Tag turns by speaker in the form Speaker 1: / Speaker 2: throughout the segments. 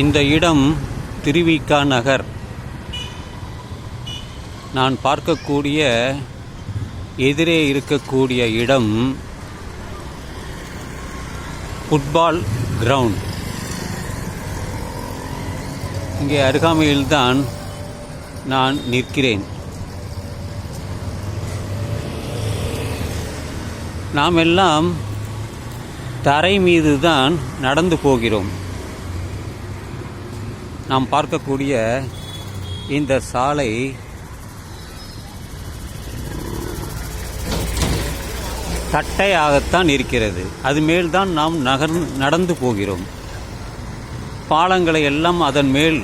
Speaker 1: இந்த இடம் திருவிக்கா நகர். நான் பார்க்கக்கூடிய எதிரே இருக்கக்கூடிய இடம் ஃபுட்பால் கிரவுண்ட் இங்கே அருகாமையில்தான் நான் நிற்கிறேன். நாம் எல்லாம் தரை மீது தான் நடந்து போகிறோம். நாம் பார்க்கக்கூடிய இந்த சாலை தட்டையாகத்தான் இருக்கிறது. அது மேல்தான் நாம் நகர் நடந்து போகிறோம். பாலங்களை எல்லாம் அதன் மேல்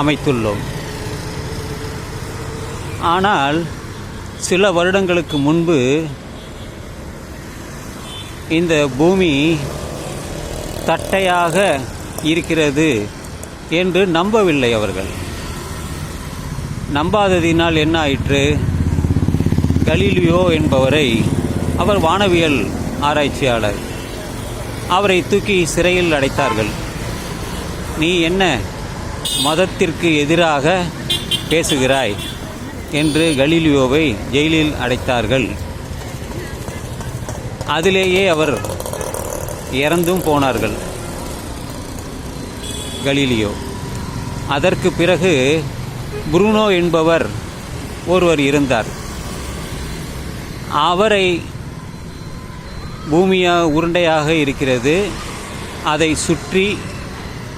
Speaker 1: அமைத்துள்ளோம். ஆனால் சில வருடங்களுக்கு முன்பு இந்த பூமி தட்டையாக இருக்கிறது. என்று நம்பவில்லை அவர்கள். நம்பாததினால் என்ன ஆயிற்று? கலீலியோ என்பவரை அவர் வானவியல் ஆராய்ச்சியாளர். அவரை தூக்கி சிறையில் அடைத்தார்கள். நீ என்ன மதத்திற்கு எதிராக பேசுகிறாய்? என்று கலீலியோவை ஜெயிலில் அடைத்தார்கள். அதிலேயே அவர் இறந்தும் போனார்கள். கலீலியோ. அதற்கு பிறகு புருனோ என்பவர் ஒருவர் இருந்தார். அவரை பூமியா உருண்டையாக இருக்கிறது அதை சுற்றி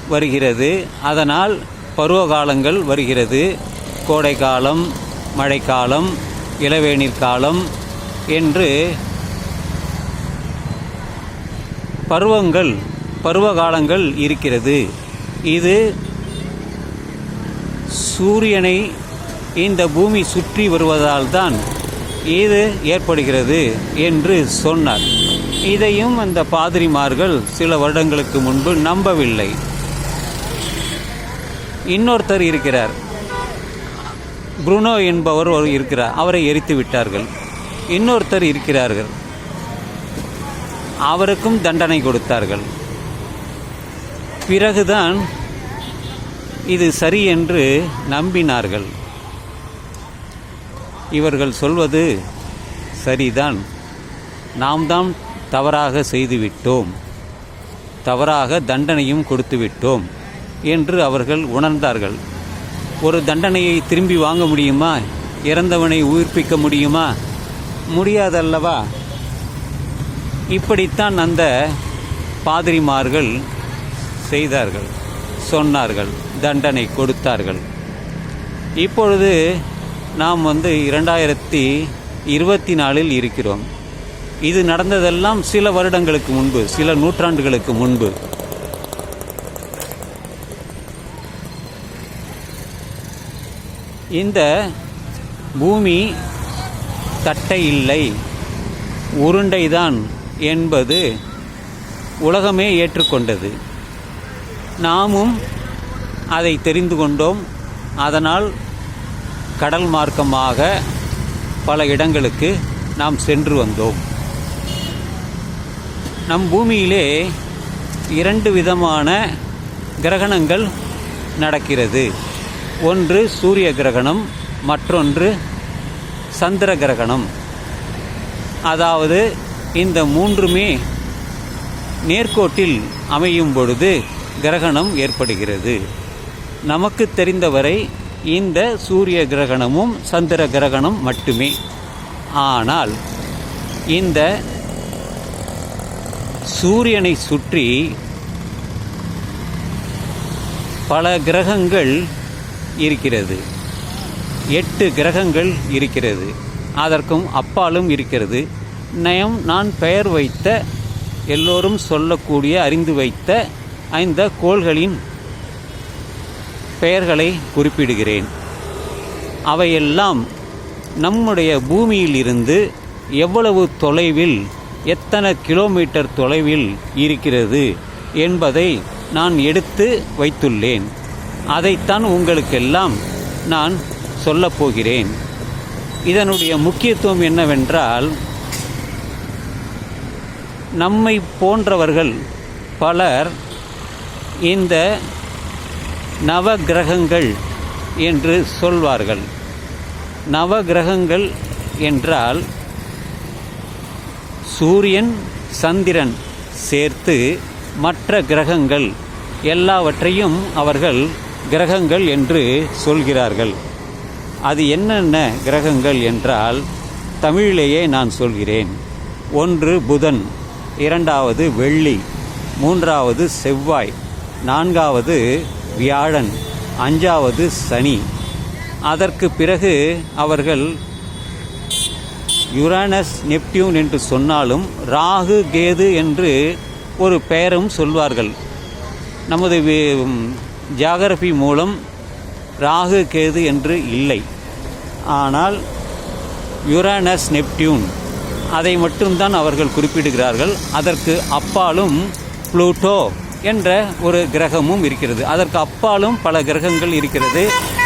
Speaker 1: வருகிறது அதனால் பருவகாலங்கள் வருகிறது. கோடைக்காலம் மழைக்காலம் இளவேநீர் காலம் என்று பருவங்கள் பருவகாலங்கள் இருக்கிறது. இது சூரியனை இந்த பூமி சுற்றி வருவதால் தான் இது ஏற்படுகிறது என்று சொன்னார். இதையும் அந்த பாதிரிமார்கள் சில வருடங்களுக்கு முன்பு நம்பவில்லை. இன்னொருத்தர் இருக்கிறார். புருனோ என்பவர் ஒரு இருக்கிறார். அவரை எரித்து விட்டார்கள். இன்னொருத்தர் இருக்கிறார்கள். அவருக்கும் தண்டனை கொடுத்தார்கள். பிறகுதான் இது சரி என்று நம்பினார்கள். இவர்கள் சொல்வது சரிதான். நாம் தான் தவறாக செய்துவிட்டோம். தவறாக தண்டனையும் கொடுத்துவிட்டோம் என்று அவர்கள் உணர்ந்தார்கள். ஒரு தண்டனையை திரும்பி வாங்க முடியுமா? இறந்தவனை உயிர்ப்பிக்க முடியுமா? முடியாதல்லவா? இப்படித்தான் அந்த பாதிரிமார்கள் செய்தார்கள். சொன்னார்கள் தண்டனை கொடுத்தார்கள். இப்பொழுது நாம் வந்து இரண்டாயிரத்தி இருபத்தி நாலில் இருக்கிறோம். இது நடந்ததெல்லாம் சில வருடங்களுக்கு முன்பு சில நூற்றாண்டுகளுக்கு முன்பு. இந்த பூமி தட்டை இல்லை உருண்டைதான் என்பது உலகமே ஏற்றுக்கொண்டது. நாமும் அதை தெரிந்து கொண்டோம். அதனால் கடல் மார்க்கமாக பல இடங்களுக்கு நாம் சென்று வந்தோம். நம் பூமியிலே இரண்டு விதமான கிரகணங்கள் நடக்கிறது. ஒன்று சூரிய கிரகணம் மற்றொன்று சந்திர கிரகணம். அதாவது இந்த மூன்றுமே நேர்கோட்டில் அமையும் பொழுது கிரகணம் ஏற்படுகிறது. நமக்கு தெரிந்தவரை இந்த சூரிய கிரகணமும் சந்திர கிரகணம் மட்டுமே. ஆனால் இந்த சூரியனை சுற்றி பல கிரகங்கள் இருக்கிறது. எட்டு கிரகங்கள் இருக்கிறது. அதற்கும் அப்பாலும் இருக்கிறது. நயம் நான் பெயர் வைத்த எல்லோரும் சொல்லக்கூடிய அறிந்து வைத்த இந்த கோள்களின் பெயர்களை குறிப்பிடுகிறேன். அவையெல்லாம் நம்முடைய பூமியிலிருந்து எவ்வளவு தொலைவில் எத்தனை கிலோமீட்டர் தொலைவில் இருக்கிறது என்பதை நான் எடுத்து வைத்துள்ளேன். அதைத்தான் உங்களுக்கெல்லாம் நான் சொல்லப்போகிறேன் இதனுடைய முக்கியத்துவம் என்னவென்றால் நம்மை போன்றவர்கள் பலர் இந்த நவகிரகங்கள் என்று சொல்வார்கள். நவகிரகங்கள் என்றால் சூரியன் சந்திரன் சேர்த்து மற்ற கிரகங்கள் எல்லாவற்றையும் அவர்கள் கிரகங்கள் என்று சொல்கிறார்கள். அது என்னென்ன கிரகங்கள் என்றால் தமிழிலேயே நான் சொல்கிறேன். ஒன்று புதன் இரண்டாவது வெள்ளி மூன்றாவது செவ்வாய் நான்காவது வியாழன் அஞ்சாவது சனி. அதற்கு பிறகு அவர்கள் யுரானஸ் நெப்டியூன் என்று சொன்னாலும் ராகு கேது என்று ஒரு பெயரும் சொல்வார்கள். நமது ஜியாகிரபி மூலம் ராகு கேது என்று இல்லை. ஆனால் யுரானஸ் நெப்டியூன் அதை மட்டும்தான் அவர்கள் குறிப்பிடுகிறார்கள். அதற்கு அப்பாலும் ப்ளூட்டோ என்ற ஒரு கிரகமும் இருக்கிறது. அதற்கு அப்பாலும் பல கிரகங்கள் இருக்கிறது.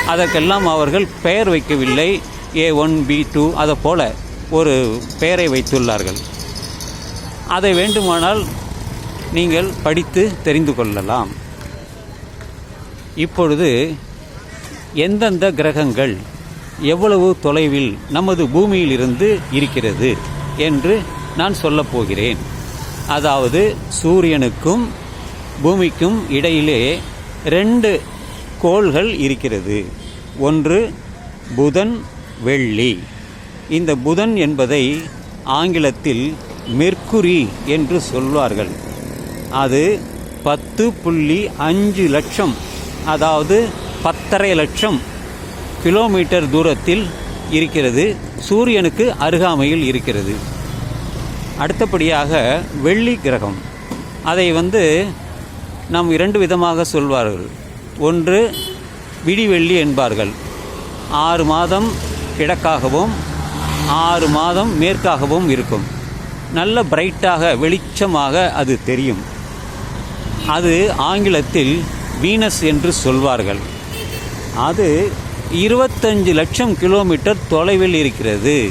Speaker 1: அதற்கெல்லாம் அவர்கள் பெயர் வைக்கவில்லை. ஏ ஒன் பி டூ அதை போல ஒரு பெயரை வைத்துள்ளார்கள். அதை வேண்டுமானால் நீங்கள் படித்து தெரிந்து கொள்ளலாம். இப்பொழுது எந்தெந்த கிரகங்கள் எவ்வளவு தொலைவில் நமது பூமியிலிருந்து இருக்கிறது என்று நான் சொல்லப் போகிறேன். அதாவது சூரியனுக்கும் பூமிக்கும் இடையிலே ரெண்டு கோள்கள் இருக்கிறது. ஒன்று புதன் வெள்ளி. இந்த புதன் என்பதை ஆங்கிலத்தில் மெர்க்குரி என்று சொல்வார்கள். அது பத்து புள்ளி அஞ்சு லட்சம் அதாவது பத்தரை லட்சம் கிலோமீட்டர் தூரத்தில் இருக்கிறது. சூரியனுக்கு அருகாமையில் இருக்கிறது. அடுத்தபடியாக வெள்ளி கிரகம். அதை வந்து நாம் இரண்டு விதமாக சொல்வார்கள். ஒன்று விடிவெள்ளி என்பார்கள். ஆறு மாதம் கிழக்காகவும் ஆறு மாதம் மேற்காகவும் இருக்கும். நல்ல பிரைட்டாக வெளிச்சமாக அது தெரியும். அது ஆங்கிலத்தில் வீனஸ் என்று சொல்வார்கள். அது இருபத்தஞ்சு லட்சம் கிலோமீட்டர் தொலைவில் இருக்கிறது.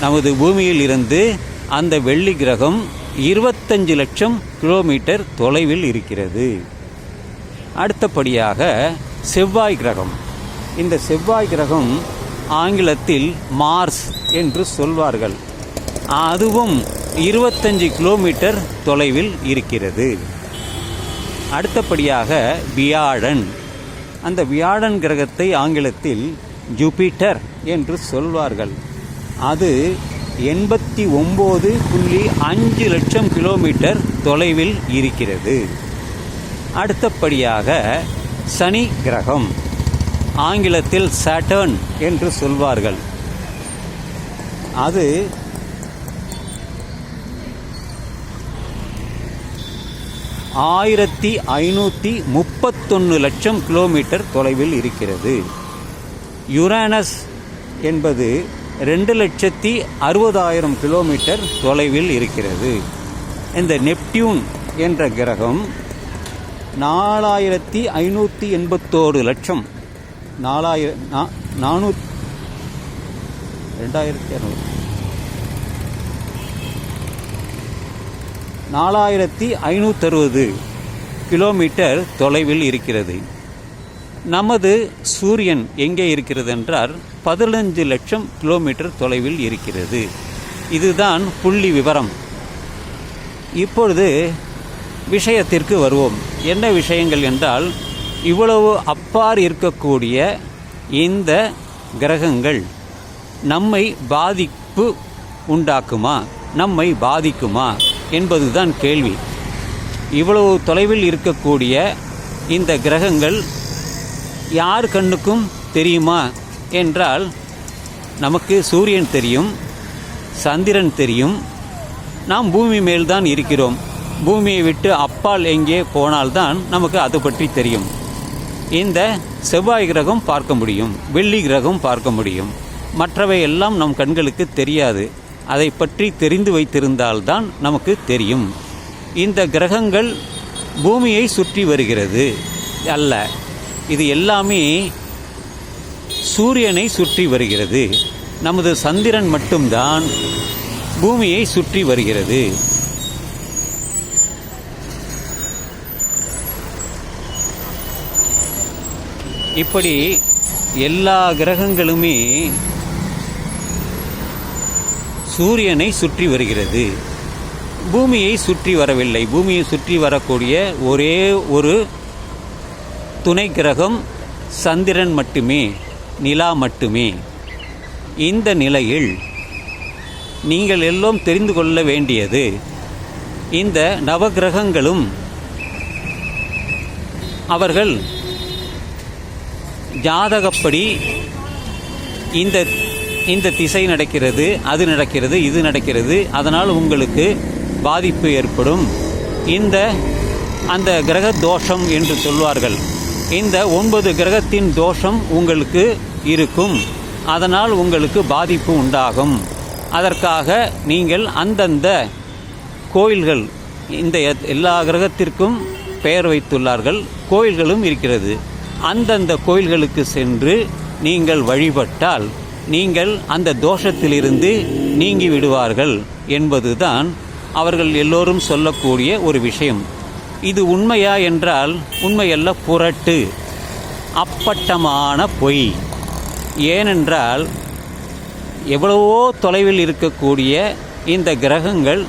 Speaker 1: நமது பூமியில் இருந்து அந்த வெள்ளி கிரகம் இருபத்தஞ்சு லட்சம் கிலோமீட்டர் தொலைவில் இருக்கிறது. அடுத்தபடியாக செவ்வாய் கிரகம். இந்த செவ்வாய் கிரகம் ஆங்கிலத்தில் மார்ஸ் என்று சொல்வார்கள். அதுவும் இருபத்தஞ்சு கிலோமீட்டர் தொலைவில் இருக்கிறது. அடுத்தபடியாக வியாழன். அந்த வியாழன் கிரகத்தை ஆங்கிலத்தில் ஜூபிட்டர் என்று சொல்வார்கள். அது எண்பத்தி ஒம்பது புள்ளி அஞ்சு லட்சம் கிலோமீட்டர் தொலைவில் இருக்கிறது. அடுத்தபடியாக சனி கிரகம் ஆங்கிலத்தில் சாட்டர்ன் என்று சொல்வார்கள். அது ஆயிரத்தி ஐநூற்றி முப்பத்தொன்று லட்சம் கிலோமீட்டர் தொலைவில் இருக்கிறது. யுரானஸ் என்பது ரெண்டு லட்சத்தி அறுபதாயிரம் கிலோமீட்டர் தொலைவில் இருக்கிறது. இந்த நெப்டியூன் என்ற கிரகம் நாலாயிரத்தி ஐநூற்றி எண்பத்தோரு லட்சம். நாலாயிர நானூ ரெண்டாயிரத்தி இரநூறு நாலாயிரத்தி ஐநூற்றறுபது கிலோமீட்டர் தொலைவில் இருக்கிறது. நமது சூரியன் எங்கே இருக்கிறது என்றால் பதினஞ்சு லட்சம் கிலோமீட்டர் தொலைவில் இருக்கிறது. இதுதான் புள்ளி விவரம். இப்பொழுது விஷயத்திற்கு வருவோம். என்ன விஷயங்கள் என்றால் இவ்வளவு அப்பார் இருக்கக்கூடிய இந்த கிரகங்கள் நம்மை பாதிப்பு உண்டாக்குமா? நம்மை பாதிக்குமா? என்பதுதான் கேள்வி. இவ்வளவு தொலைவில் இருக்கக்கூடிய இந்த கிரகங்கள் யார் கண்ணுக்கும் தெரியுமா என்றால் நமக்கு சூரியன் தெரியும் சந்திரன் தெரியும். நாம் பூமி மேல்தான் இருக்கிறோம். பூமியை விட்டு அப்பால் எங்கே போனால்தான் நமக்கு அது பற்றி தெரியும். இந்த செவ்வாய் கிரகம் பார்க்க முடியும் வெள்ளி கிரகம் பார்க்க முடியும். மற்றவை எல்லாம் நம் கண்களுக்கு தெரியாது. அதை பற்றி தெரிந்து வைத்திருந்தால்தான் நமக்கு தெரியும். இந்த கிரகங்கள் பூமியை சுற்றி வருகிறது அல்ல. இது எல்லாமே சூரியனை சுற்றி வருகிறது. நமது சந்திரன் மட்டும்தான் பூமியை சுற்றி வருகிறது. இப்படி எல்லா கிரகங்களுமே சூரியனை சுற்றி வருகிறது. பூமியை சுற்றி வரவில்லை. பூமியை சுற்றி வரக்கூடிய ஒரே ஒரு துணை கிரகம் சந்திரன் மட்டுமே நிலா மட்டுமே. இந்த நிலையில் நீங்கள் எல்லாம் தெரிந்து கொள்ள வேண்டியது இந்த நவகிரகங்களும் அவர்கள் ஜாதகப்படி இந்த இந்த திசை நடக்கிறது அது நடக்கிறது இது நடக்கிறது அதனால் உங்களுக்கு பாதிப்பு ஏற்படும். இந்த அந்த கிரக தோஷம் என்று சொல்வார்கள். இந்த ஒன்பது கிரகத்தின் தோஷம் உங்களுக்கு இருக்கும். அதனால் உங்களுக்கு பாதிப்பு உண்டாகும். அதற்காக நீங்கள் அந்தந்த கோயில்கள் இந்த எத்- எல்லா கிரகத்திற்கும் பெயர் வைத்துள்ளார்கள். கோயில்களும் இருக்கிறது. அந்தந்த கோயில்களுக்கு சென்று நீங்கள் வழிபட்டால் நீங்கள் அந்த தோஷத்திலிருந்து நீங்கி விடுவார்கள் என்பதுதான் அவர்கள் எல்லோரும் சொல்லக்கூடிய ஒரு விஷயம். இது உண்மையா என்றால் உண்மையல்ல புரட்டு அப்பட்டமான பொய். ஏனென்றால் எவ்வளவோ தொலைவில் இருக்கக்கூடிய இந்த கிரகங்கள்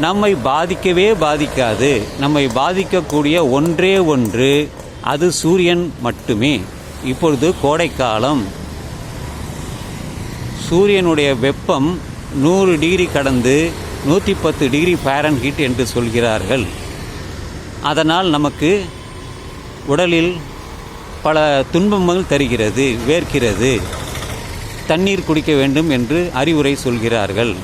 Speaker 1: நம்மை பாதிக்கவே பாதிக்காது. நம்மை பாதிக்கக்கூடிய ஒன்றே ஒன்று அது சூரியன் மட்டுமே. இப்பொழுது கோடைக்காலம். சூரியனுடைய வெப்பம் நூறு டிகிரி கடந்து நூற்றி பத்து டிகிரி ஃபாரன்ஹீட் என்று சொல்கிறார்கள். அதனால் நமக்கு உடலில் பல துன்பங்கள் தருகிறது வேர்க்கிறது. தண்ணீர் குடிக்க வேண்டும் என்று அறிவுரை சொல்கிறார்கள்.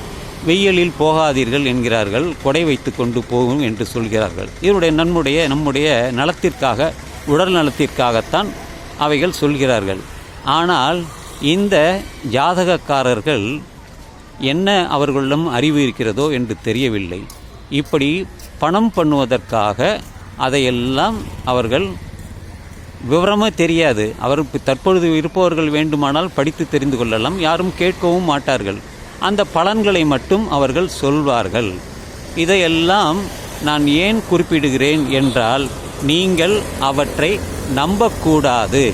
Speaker 1: வெயிலில் போகாதீர்கள் என்கிறார்கள். கொடை வைத்து கொண்டு போகும் என்று சொல்கிறார்கள். இதனுடைய நம்முடைய நம்முடைய நலத்திற்காக உடல் நலத்திற்காகத்தான் அவைகள் சொல்கிறார்கள். ஆனால் இந்த ஜாதகக்காரர்கள் என்ன அவர்களிடம் அறிவு இருக்கிறதோ என்று தெரியவில்லை. இப்படி பணம் பண்ணுவதற்காக அதையெல்லாம் அவர்கள் விவரமே தெரியாது. அவருக்கு தற்பொழுது இருப்பவர்கள் வேண்டுமானால் படித்து தெரிந்து கொள்ளலாம். யாரும் கேட்கவும் மாட்டார்கள். அந்த பலன்களை மட்டும் அவர்கள் சொல்வார்கள். இதையெல்லாம் நான் ஏன் குறிப்பிடுகிறேன் என்றால் நீங்கள் அவற்றை நம்பக்கூடாது.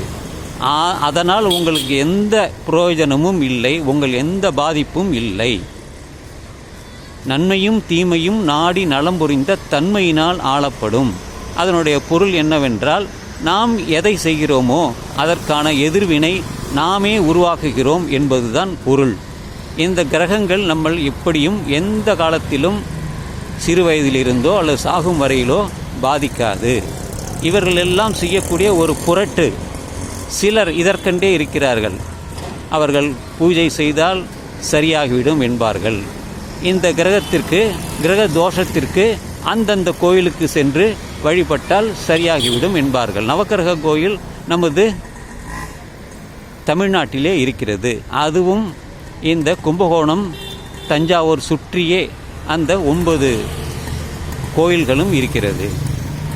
Speaker 1: அதனால் உங்களுக்கு எந்த பிரயோஜனமும் இல்லை உங்கள் எந்த பாதிப்பும் இல்லை. நன்மையும் தீமையும் நாடி நலம் புரிந்த தன்மையினால் ஆளப்படும். அதனுடைய பொருள் என்னவென்றால் நாம் எதை செய்கிறோமோ அதற்கான எதிர்வினை நாமே உருவாக்குகிறோம் என்பதுதான் பொருள். இந்த கிரகங்கள் நம்ம எப்படியும் எந்த காலத்திலும் சிறு வயதிலிருந்தோ அல்லது சாகும் வரையிலோ பாதிக்காது. இவர்களெல்லாம் செய்யக்கூடிய ஒரு புரட்டு. சிலர் இதற்கென்றே இருக்கிறார்கள். அவர்கள் பூஜை செய்தால் சரியாகிவிடும் என்பார்கள். இந்த கிரகத்திற்கு கிரக தோஷத்திற்கு அந்தந்த கோயிலுக்கு சென்று வழிபட்டால் சரியாகிவிடும் என்பார்கள். நவக்கிரக கோயில் நமது தமிழ்நாட்டிலே இருக்கிறது. அதுவும் இந்த கும்பகோணம் தஞ்சாவூர் சுற்றியே அந்த ஒன்பது கோயில்களும் இருக்கிறது.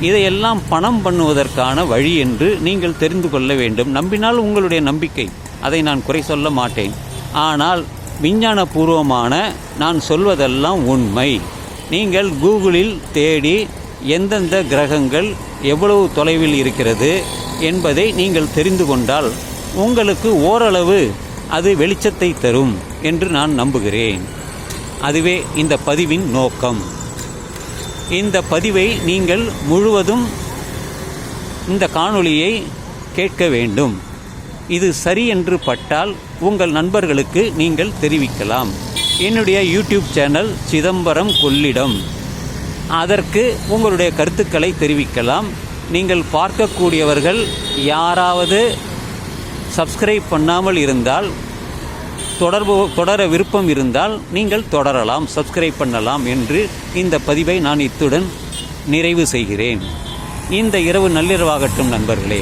Speaker 1: இதையெல்லாம் பணம் பண்ணுவதற்கான வழி என்று நீங்கள் தெரிந்து கொள்ள வேண்டும். நம்பினால் உங்களுடைய நம்பிக்கை. அதை நான் குறை சொல்ல மாட்டேன். ஆனால் விஞ்ஞானபூர்வமான நான் சொல்வதெல்லாம் உண்மை. நீங்கள் கூகுளில் தேடி எந்தெந்த கிரகங்கள் எவ்வளவு தொலைவில் இருக்கிறது என்பதை நீங்கள் தெரிந்து கொண்டால் உங்களுக்கு ஓரளவு அது வெளிச்சத்தை தரும் என்று நான் நம்புகிறேன். அதுவே இந்த பதிவின் நோக்கம். இந்த பதிவை நீங்கள் முழுவதும் இந்த காணொளியை கேட்க வேண்டும். இது சரி என்று பட்டால் உங்கள் நண்பர்களுக்கு நீங்கள் தெரிவிக்கலாம். என்னுடைய யூடியூப் சேனல் சிதம்பரம் கொள்ளிடம். அதற்கு உங்களுடைய கருத்துக்களை தெரிவிக்கலாம். நீங்கள் பார்க்கக்கூடியவர்கள் யாராவது சப்ஸ்கிரைப் பண்ணாமல் இருந்தால் தொடர்பு தொடர விருப்பம் இருந்தால் நீங்கள் தொடரலாம் சப்ஸ்கிரைப் பண்ணலாம் என்று இந்த பதிவை நான் இத்துடன் நிறைவு செய்கிறேன். இந்த இரவு நள்ளிரவாகட்டும் நண்பர்களே.